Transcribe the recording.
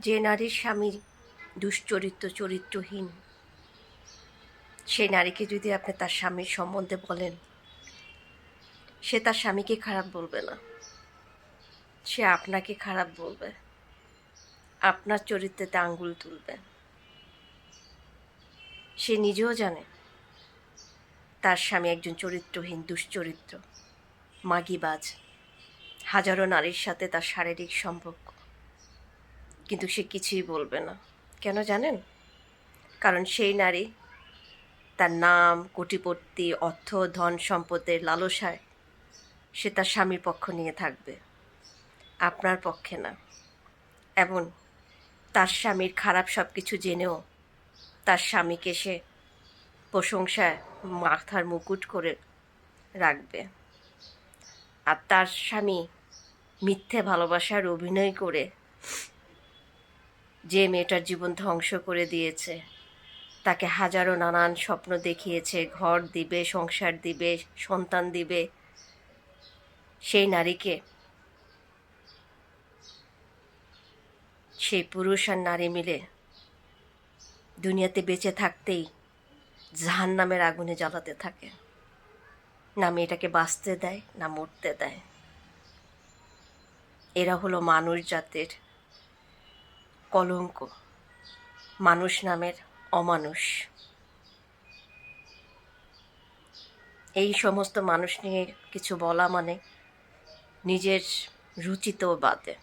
যে নারীর স্বামী দুশ্চরিত্র, চরিত্রহীন, সেই নারীকে যদি আপনি তার স্বামীর সম্বন্ধে বলেন, সে তার স্বামীকে খারাপ বলবে না। সে আপনাকে খারাপ বলবে। আপনার চরিত্রেতে আঙ্গুল তুলবে। সে নিজেও জানে তার স্বামী একজন চরিত্রহীন, দুশ্চরিত্র, মাগিবাজ। হাজারো নারীর সাথে তার শারীরিক সম্পর্ক। কিন্তু সে কিছুই বলবে না। কেন জানেন? কারণ সেই নারী তার নাম কোটিপত্তি অর্থ, ধন সম্পদের লালসায় সে তার স্বামীর পক্ষ নিয়ে থাকবে। আপনার পক্ষে না। এবং তার স্বামীর খারাপ সব কিছু জেনেও তার স্বামীকে সে প্রশংসায় মাথার মুকুট করে রাখবে। আর তার স্বামী মিথ্যে ভালোবাসার অভিনয় করে যে মেয়েটার জীবন ধ্বংস করে দিয়েছে। তাকে হাজারো নানান স্বপ্ন দেখিয়েছে, ঘর দিবে, সংসার দিবে, সন্তান দিবে। সেই নারীকে, সেই পুরুষ আর নারী মিলে দুনিয়াতে বেঁচে থাকতেই জাহান নামের আগুনে জ্বালাতে থাকে। না মেয়েটাকে বাঁচতে দেয়, না মরতে দেয়। এরা হলো মানুষ জাতের কলঙ্ক। মানুষ নামের অমানুষ। এই সমস্ত মানুষ নিয়ে কিছু বলা মানে নিজের রুচিতেও বাদে।